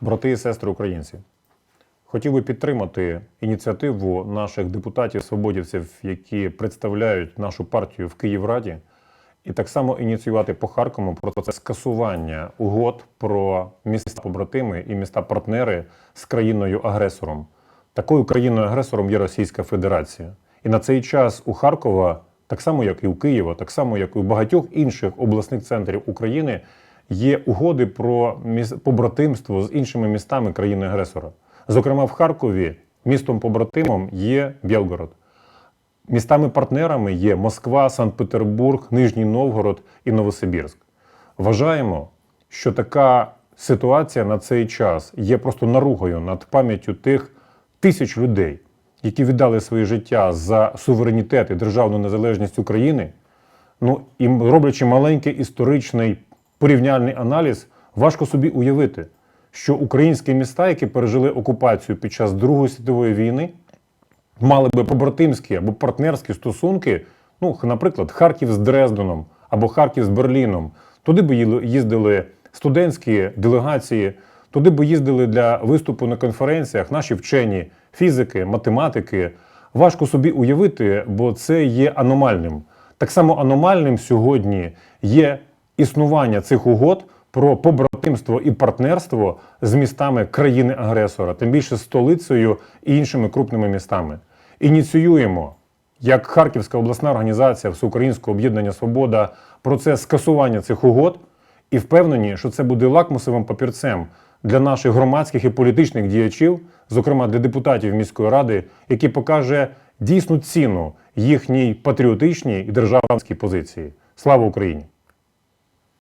Брати і сестри українці, хотів би підтримати ініціативу наших депутатів-свободівців, які представляють нашу партію в Київраді, і так само ініціювати по Харкову процес скасування угод про міста побратими і міста партнери з країною-агресором. Такою країною-агресором є Російська Федерація. І на цей час у Харкова, так само як і у Києва, так само як і у багатьох інших обласних центрів України, є угоди про побратимство з іншими містами країни-агресора. Зокрема, в Харкові містом побратимом є Білгород. Містами-партнерами є Москва, Санкт-Петербург, Нижній Новгород і Новосибірськ. Вважаємо, що така ситуація на цей час є просто наругою над пам'яттю тих тисяч людей, які віддали своє життя за суверенітет і державну незалежність України. Ну і роблячи маленький історичний порівняльний аналіз, важко собі уявити, що українські міста, які пережили окупацію під час Другої світової війни, мали би побратимські або партнерські стосунки, ну, наприклад, Харків з Дрезденом або Харків з Берліном. Туди би їздили студентські делегації, туди би їздили для виступу на конференціях наші вчені, фізики, математики. Важко собі уявити, бо це є аномальним. Так само аномальним сьогодні є існування цих угод про побратимство і партнерство з містами країни-агресора, тим більше столицею і іншими крупними містами. Ініціюємо, як Харківська обласна організація Всеукраїнського об'єднання Свобода, процес скасування цих угод і впевнені, що це буде лакмусовим папірцем для наших громадських і політичних діячів, зокрема для депутатів міської ради, який покаже дійсну ціну їхній патріотичній і державницькій позиції. Слава Україні!